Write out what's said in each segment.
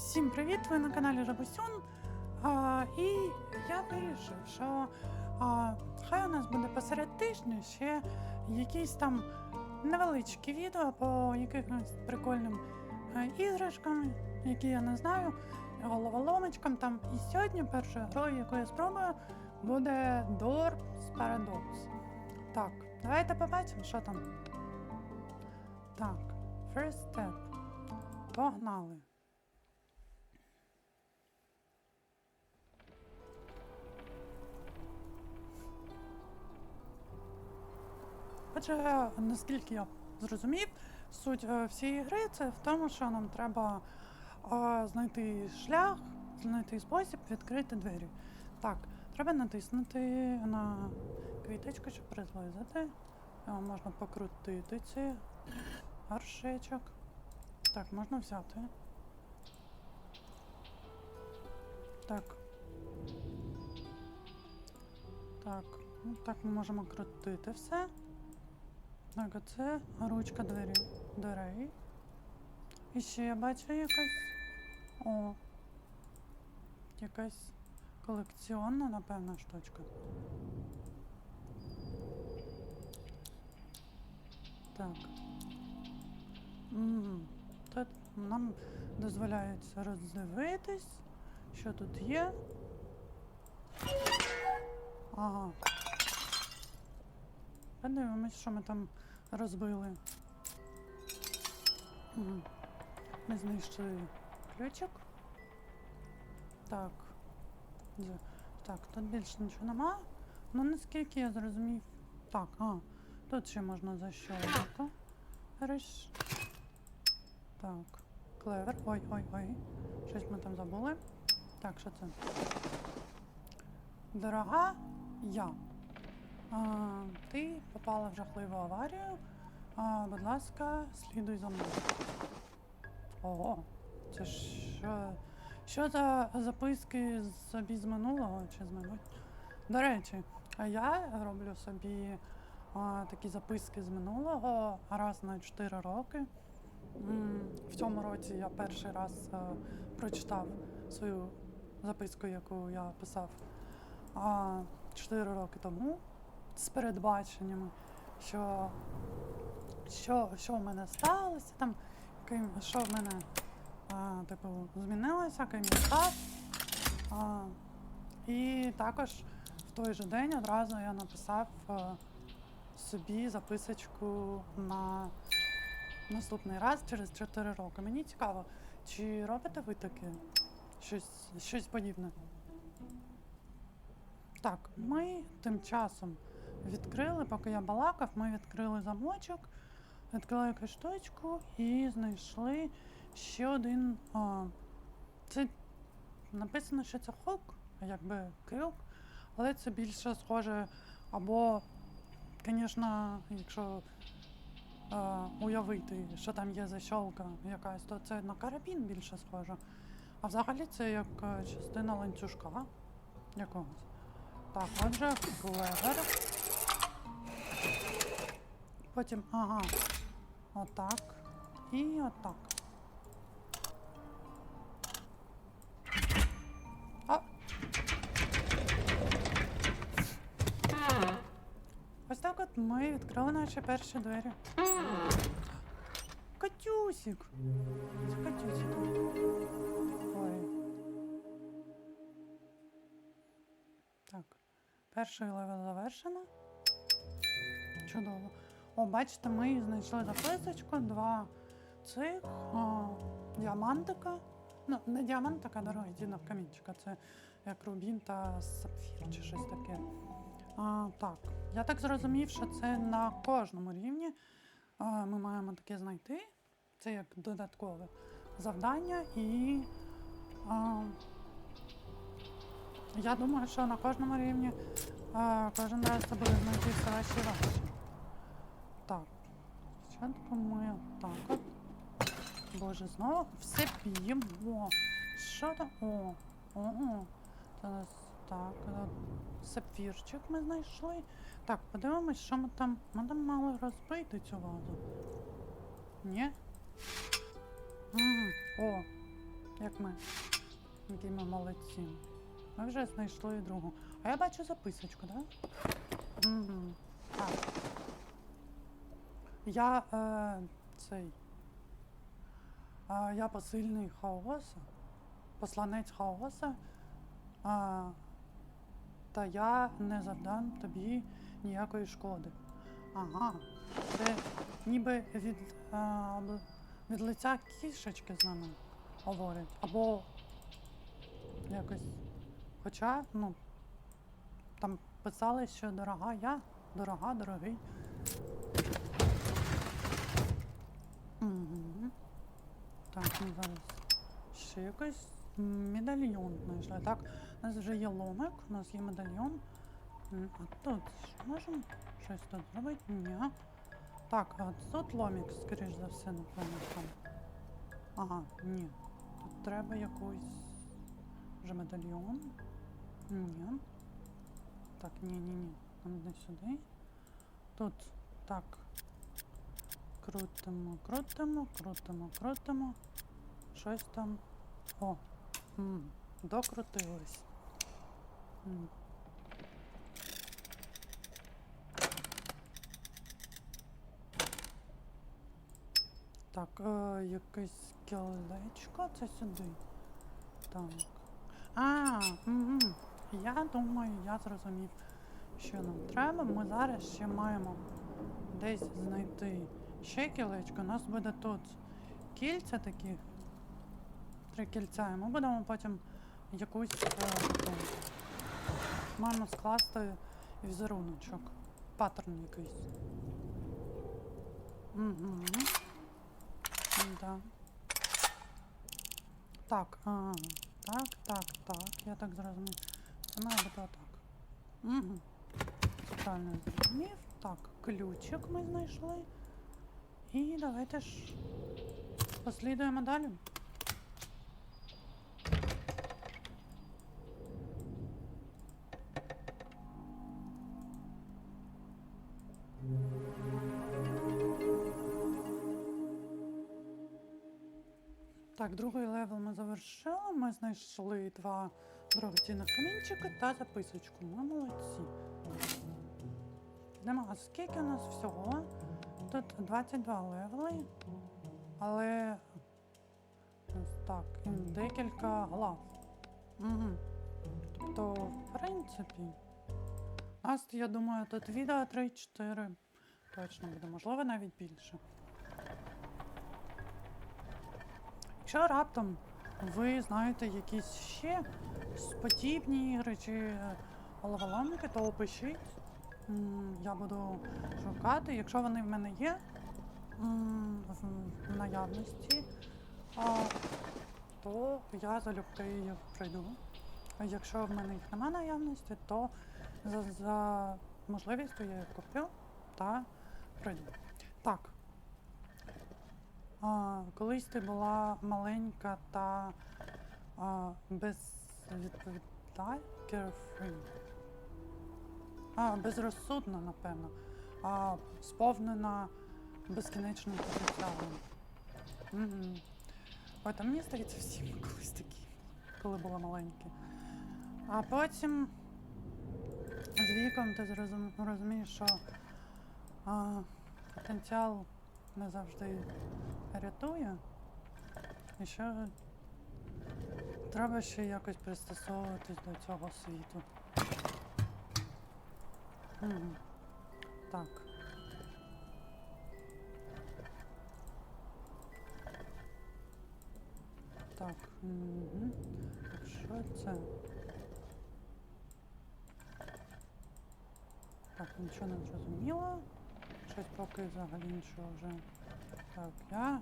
Всім привіт! Ви на каналі Жабусюн. А, і я вирішив, що а, хай у нас буде посеред тижня ще якісь там невеличкі відео по якимось прикольним іграшкам, які я не знаю, головоломочкам там. І сьогодні першою грою, яку я спробую, буде Dorps Paradox. Так, давайте побачимо, що там. Так, first step. Погнали. Отже, наскільки я зрозумів, суть е, всієї гри це в тому, що нам треба е, знайти шлях, знайти спосіб відкрити двері. Так, треба натиснути на квіточку, щоб призлизати. Е, Можна покрутити цей горшечок. Так, можна взяти. Так. Так, ну так ми можемо крутити все. Так, а це ручка двері. дверей. І ще я бачу якась. О. Якась колекціонна, напевно, штучка. Так. Тут нам дозволяється роздивитись, що тут є. Ага. Подивимось, що ми там розбили. Ми знайшли ключик. Так. Так, тут більше нічого нема. Ну, наскільки я зрозумів. Так, а, тут ще можна защолкати. Реш. Так, клевер. Ой, ой, ой. Щось ми там забули. Так, що це? Дорога я. Ти попала в жахливу аварію. Будь ласка, слідуй за мною. Ого, це ж що, що за записки собі з минулого чи з майбутнього? До речі, я роблю собі такі записки з минулого раз на 4 роки. В цьому році я перший раз а, прочитав свою записку, яку я писав а, 4 роки тому з передбаченнями, що, що, що в мене сталося, там, ким, що в мене а, типу, змінилося, ким я став. А, і також в той же день одразу я написав а, собі записочку на наступний раз через 4 роки. Мені цікаво, чи робите ви таке? Щось, щось подібне? Так, ми тим часом відкрили, поки я балакав, ми відкрили замочок, відкрили якусь штучку і знайшли ще один. А, це написано, що це хук, якби крюк, але це більше схоже або, звісно, якщо уявити, що там є защолка якась, то це на карабін більше схоже. А взагалі це як е, частина ланцюжка якогось. Так, отже, клевер. Потім, ага, отак. І отак. А. Ось так от ми відкрили наші перші двері. Катюсик. Це Катюсик. Ой. Так. Перший левел завершено. Чудово. О, бачите, ми знайшли записочку, два цих о, діамантика. Ну, не діамантика, а дорогоцінного камінчика. Це як рубін та сапфір чи щось таке. А, так, я так зрозумів, що це на кожному рівні а, ми маємо таке знайти. Це як додаткове завдання і. А, я думаю, що на кожному рівні а, кожен раз це буде знайти все важче і важче. Спочатку ми так от. Боже, знову все п'ємо. Що там? О, ого. Це у нас так. от Сапфірчик ми знайшли. Так, подивимось, що ми там. Ми там мали розбити цю вазу. Ні? О, Як ми. Які ми молодці. Ми вже знайшли другу. А я бачу записочку, так? Так. Я е, цей. Е, я посильний хаоса. Посланець хаоса. А, та я не завдам тобі ніякої шкоди. Ага. Це ніби від, а, від лиця кішечки з нами говорить. Або якось. Хоча, ну, там писали, що дорога я, дорога, дорогий. Угу. Так, ну зараз ще якийсь медальйон знайшли. Так, у нас вже є ломик, у нас є медальйон. А тут можемо щось тут зробити? Ні. Так, а тут ломик, скоріш за все, напевно, там. Ага, ні. Тут треба якусь вже медальйон. Ні. Так, ні, ні, ні. Нам не сюди. Тут так. Крутимо, крутимо, крутимо, крутимо. Щось там. О! М, докрутилось. М. Так, е, якесь кілечко, це сюди. Так. А, угу. я думаю, я зрозумів, що нам треба. Ми зараз ще маємо десь знайти ще кілечко. У нас буде тут кільця такі. Три кільця. І ми будемо потім якусь е, таку. Маємо скласти візеруночок. Паттерн якийсь. Угу. Да. Так, а, так, так, так, я так зрозумів. Це має бути отак. Угу. Правильно зрозумів. Так, ключик ми знайшли. І давайте ж послідуємо далі. Так, другий левел ми завершили. Ми знайшли два дорогоцінних камінчика та записочку. Ми молодці. Нема, а скільки у нас всього? Тут 22 левели, але так, декілька глав. Угу. Тобто, в принципі, у нас, я думаю, тут відео 3-4 точно буде, можливо, навіть більше. Якщо раптом ви знаєте якісь ще подібні ігри чи головоломки, то опишіть. Я буду шукати. Якщо вони в мене є в- наявності, то я залюбки їх пройду. А якщо в мене їх немає наявності, то за, за можливістю я їх куплю та пройду. Так. А, колись ти була маленька та а, безвідповідальна, carefree. А, безрозсудна, напевно. А, сповнена безкінечним потенціалом. Угу. Мені здається, всі ми колись такі, коли були маленькі. А потім з віком ти зрозум... розумієш, що а, потенціал не завжди рятує. І що треба ще якось пристосовуватись до цього світу. Так. Так. Так, що це? Так, нічого не зрозуміло. Щось поки взагалі нічого вже. Так, я.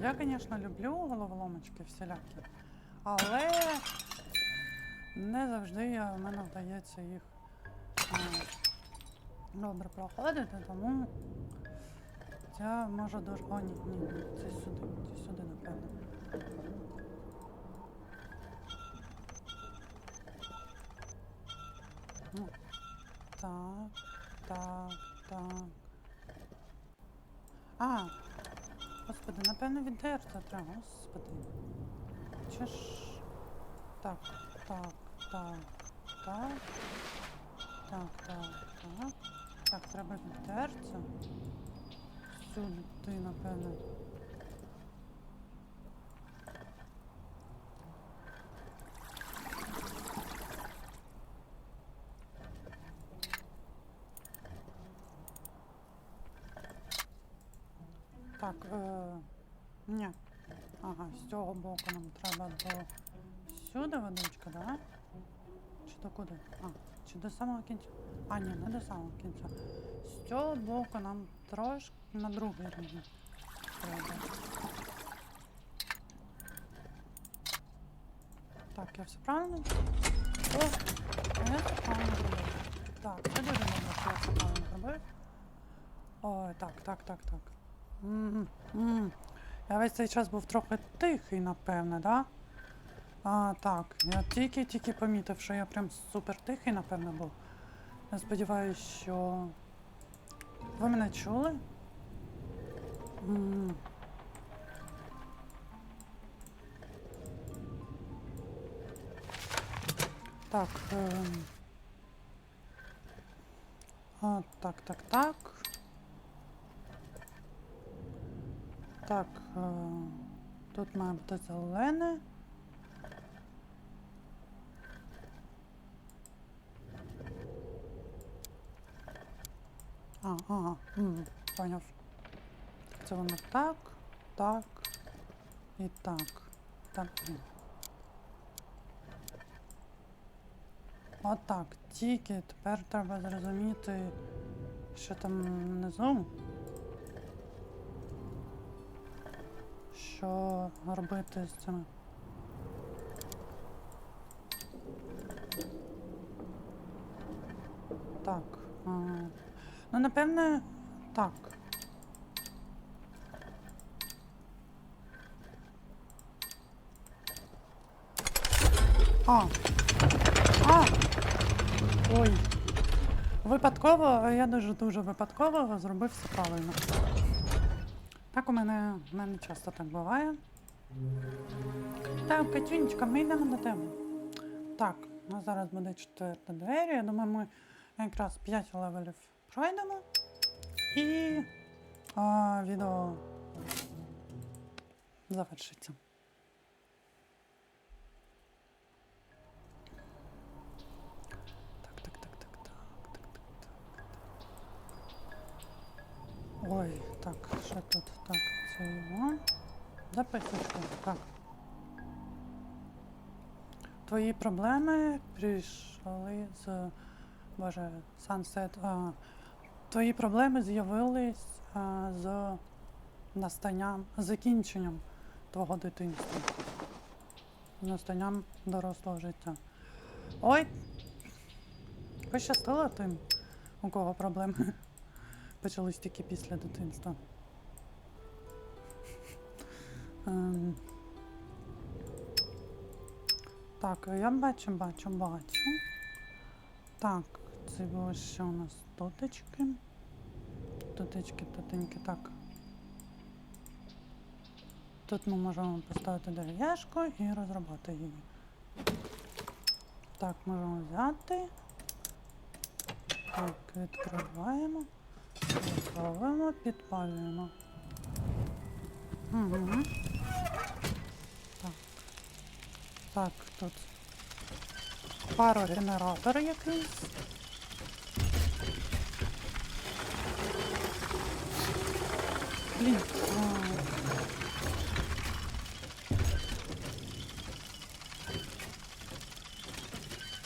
Я, звісно, люблю головоломочки всілякі, але не завжди в мене вдається їх а, добре проходити, тому це може дуже. О, ні, ні, це сюди, це сюди, напевно. Ну, так, так, так. А, господи, напевно, віддерти треба, господи. бачиш. Так, так, так, так. Так, так, так. Треба відтерця. Сюди, напевно. Так, е, ні. Ага, з цього боку нам треба до сюди водичка, да? Чи до куди? А, чи до самого кінця? А, ні, не до самого кінця. З цього боку нам трошки на другий рівень треба. Так, я все правильно? О, я все правильно зробив. Так, це дуже добре, що я все правильно зробив. Ой, так, так, так, так. М, м. Я весь цей час був трохи тихий, напевне, да? А, так. Я тільки-тільки помітив, що я прям супер тихий, напевне, був. Я сподіваюся, що. Ви мене чули? Так. ем. А, так, так, так. Так, е, тут має бути зелене. А, ага, м, поняв. Це воно так, так і так. Так. Отак, тільки тепер треба зрозуміти, що там внизу. Що робити з цими? Так. А, напевне, так. А. А! Ой. Випадково, я дуже-дуже випадково зробив все правильно. Так у мене, у мене часто так буває. Так, Катюнечка, ми йдемо до тебе. Так, у нас зараз буде четверта двері. Я думаю, ми якраз 5 левелів пройдемо. І а, відео завершиться. Так, так, так, так, так, так, так, так. Ой, так, що тут? Так, це його. Записочку. Так. Твої проблеми прийшли з. Боже, Sunset. А, твої проблеми з'явились а, з настанням, закінченням твого дитинства. Настанням дорослого життя. Ой! Пощастило тим, у кого проблеми почались тільки після дитинства. Ем. Так, я бачу, бачу, бачу. Так, це було що у нас тотечки. Тотечки, тотеньки, так. Тут ми можемо поставити дерев'яшку і розробити її. Так, можемо взяти. Так, відкриваємо. Відправимо, підпалюємо. Угу. Так. Так, тут парогенератор якийсь. Блін.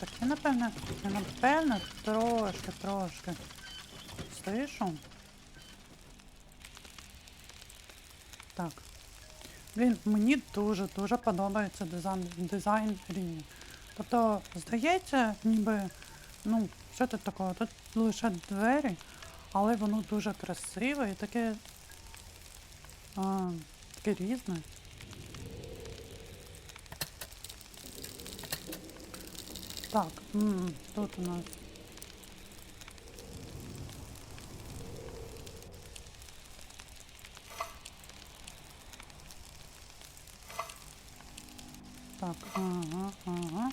Так, я напевно, я напевно трошки, трошки. Слышу? Так. Блін, мені дуже-дуже подобається дизайн, дизайн рівня. Тобто, здається, ніби, ну, що тут такого? Тут лише двері, але воно дуже красиве і таке. А, таке різне. Так, м, тут у нас. Так, ага, ага.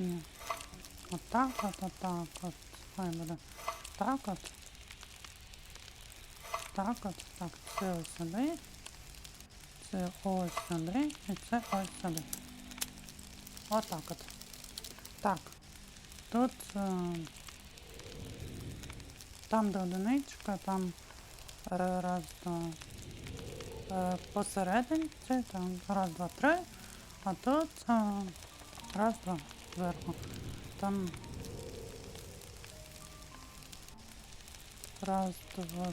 Ні. Отак от, отак от. Хай буде. Так от. Так от. Так, це ось сюди. Це ось сюди. І це ось сюди. Отак от. Так. Тут. Е, там де одиничка, там е, раз, два. Е, посерединці, там раз, два, три. А тут раз, два, зверху. Там раз, два.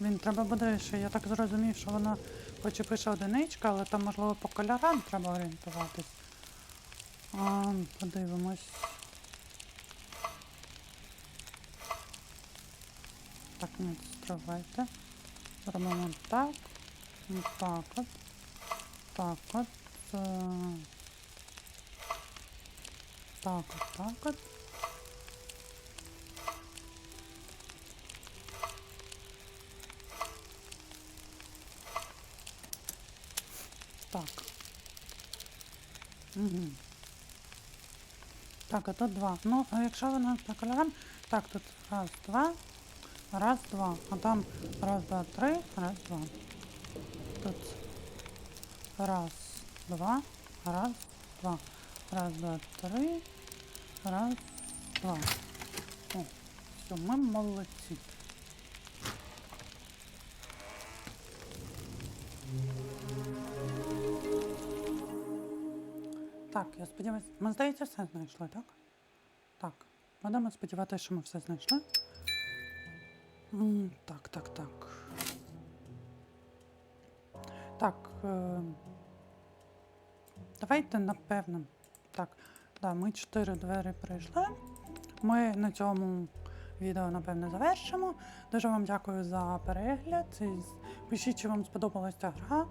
Він треба буде ще, я так зрозумів, що вона хоч і пише одиничка, але там можливо по кольорам треба орієнтуватись. А, подивимось. Так, не стривайте. Зробимо так. Так от. Так от. Так от, так от. Так. Угу. Так, а тут два. Ну, а якщо воно по кольорам, так, тут раз, два, раз, два. А там раз, два, три, раз, два. Тут раз, два, раз, два. Раз, два, три, раз, два. О, все, ми молодці. Так, я сподіваюся, ми здається, все знайшли, так? Так. Будемо сподіватися, що ми все знайшли. Так, так, так. Так. Е... Давайте напевно. Так, да, ми чотири двері пройшли. Ми на цьому відео, напевно, завершимо. Дуже вам дякую за перегляд. Пишіть, чи вам сподобалася ця гра.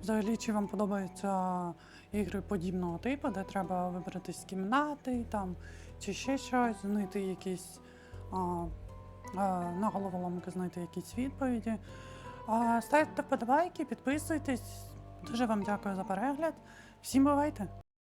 Взагалі, чи вам подобаються ігри подібного типу, де треба вибратись з кімнати, там, чи ще щось, знайти якісь а, а, на головоломки, знайти якісь відповіді. А, ставте вподобайки, підписуйтесь. Дуже вам дякую за перегляд. Всім бувайте!